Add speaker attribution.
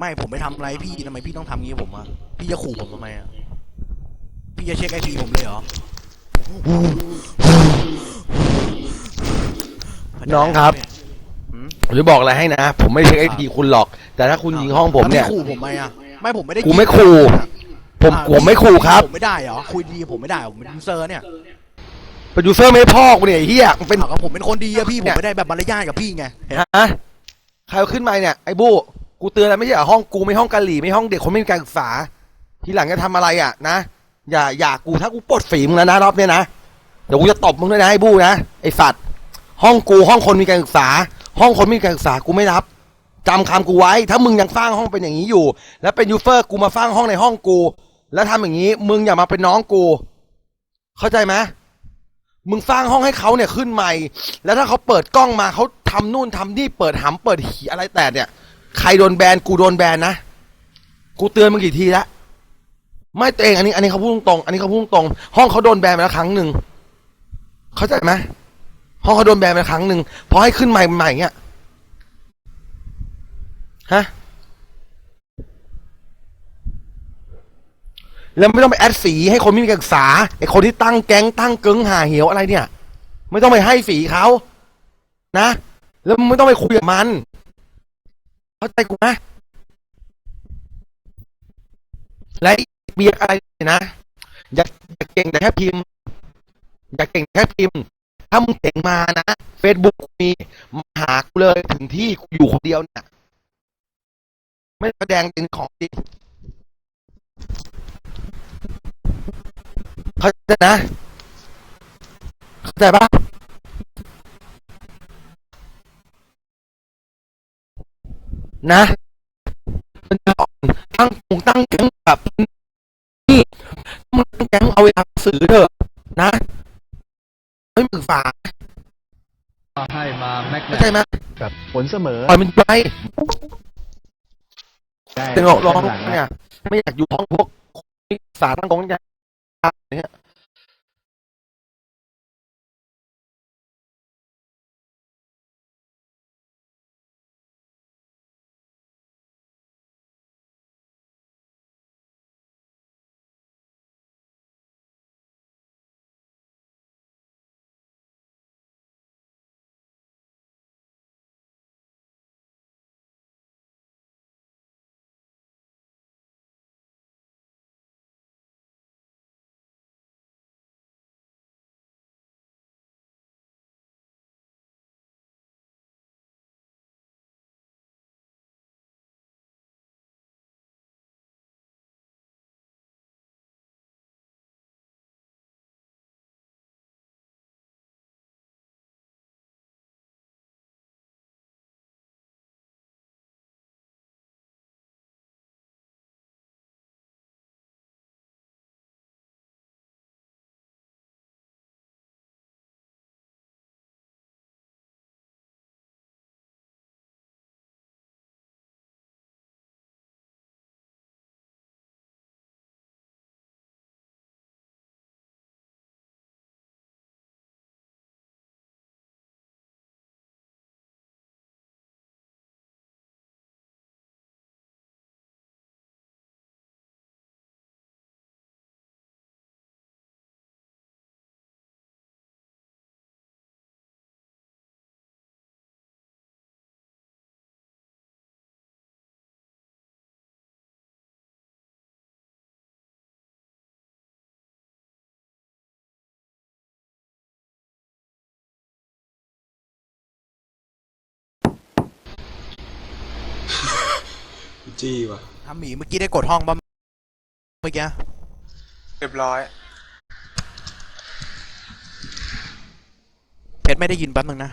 Speaker 1: ไม่ผมไม่ทำอะไรพี่ทำไมพี่ต้องทำงี้ผมอะพี่จะขู่ผมทำไมอะพี่จะเช็คไอพีผมเลยเหรอ
Speaker 2: น้องครับ
Speaker 1: หืม
Speaker 2: ผมจะบอกอะไรให้นะ ผมไม่เช็คไอพีคุณหรอก แต่ถ้าคุณยิงห้องผมเนี่ย
Speaker 1: แล้วพี่ขู่ผมไหมอะไม่ผมไม่ได้
Speaker 2: กูไม่ขู่ ผม
Speaker 1: อะ
Speaker 2: ผมไม่ขู่ครับ
Speaker 1: ผมไม่ได้เหรอคุยดีผมไม่ได้เหรอผมเป็นยูเซอร์เนี่ย
Speaker 2: เป็นยูเซอร์ไม่พ่อกูเนี่ยไอ้เฮียมึงเป็น
Speaker 1: อ้าวก็ผมเป็นคนดีอะพี่ผ
Speaker 2: เนี่
Speaker 1: ม
Speaker 2: ย
Speaker 1: ไม่ได้แบบมารยาทกับพี่ไงเห็นไหม
Speaker 2: ฮะใครเอาขึ้นมาเนี่ยไอ้บู้ กูเตือนแล้วไม่ใช่เหรอห้องกูไม่ห้องกะหรี่ไม่ห้องเด็กคนไม่มีการศึกษา ทีหลังจะทำอะไรอะนะ อย่าอย่ากูถ้ากูปลดฝีมึงแล้วนะรอบเนี้ยนะ เดี๋ยวกูจะตบมึงด้วยนะไอ้บู้นะไอ้สัตว์ห้องกูห้องคนมีการศึกษา ห้องคนไม่มีการศึกษากูไม่รับจำคำกูไว้ ถ้ามึงยังสร้างห้องเป็นอย่างนี้อยู่ แล้วเป็นยูเฟอร์กูมาสร้างห้องในห้องกู แล้วทำอย่างนี้ มึงอย่ามาเป็นน้องกู เข้าใจไหมมึงสร้างห้องให้เขาเนี่ยขึ้นใหม่ แล้วถ้าเขาเปิดกล้องมาเขาทำนู่นทำนี่เปิดหำเปิดหีอะไรแต่เนี่ย ใครโดนแบนกูโดนแบนนะกูเตือนมึงกี่ทีล้วไม่ตัวเองอันนี้ อันนี้เขาพูดตรงๆอันนี้เขาพูดตรงๆห้องเขาโดนแบนไปแล้วครั้งหนึ่งเข้าใจไหมห้องเขาโดนแบนไปแล้วครั้งหนึ่งพอให้ขึ้นใหม่ใหม่เงี้ยฮะแล้วไม่ต้องไปแอดสีให้คนไม่มีการศึกษาไอคนที่ตั้งแก๊งตั้งเกิงหาเหี่ยวอะไรเนี่ย ไม่ต้องไปให้ฝีเขานะ แล้วไม่ต้องไปคุยกับมัน เข้าใจกูไหมและเบียอะไรนะอย่าอย่าเก่งแต่แค่พิมพ์อย่าเก่งแต่แค่พิมพ์ ถ้ามึงเก่งมานะเฟซบุ๊กมีมาหากูเลยถึงที่กูอยู่คนเดียวเนี่ยไม่แสดงเป็นของจริงเข้าใจนะเข้าใจปะ นะมันจะออกตั้งคงตั้งแก๊งแบบนี่มึงตั้งแก๊งเอาเวลาสื่อเถอะนะไม่มึงฝา
Speaker 3: ให้มาแม็ก
Speaker 2: เข้าใจไหม
Speaker 3: แบบผลเสมอ
Speaker 2: ปล่อยมันไป
Speaker 3: ได้
Speaker 2: เป็นร้องร้อง
Speaker 3: หลัง
Speaker 2: เนี่ยไม่อยากอยู่ห้องพวกนักศึกษาตั้งกองเนี่ย
Speaker 4: จี้ว่ะ
Speaker 1: ทำหมีเมื่อกี้ได้กดห้องป่ะเมื่อกี้
Speaker 4: เรียบร้อย
Speaker 1: เพชรไม่ได้ยินแป๊บนึงนะ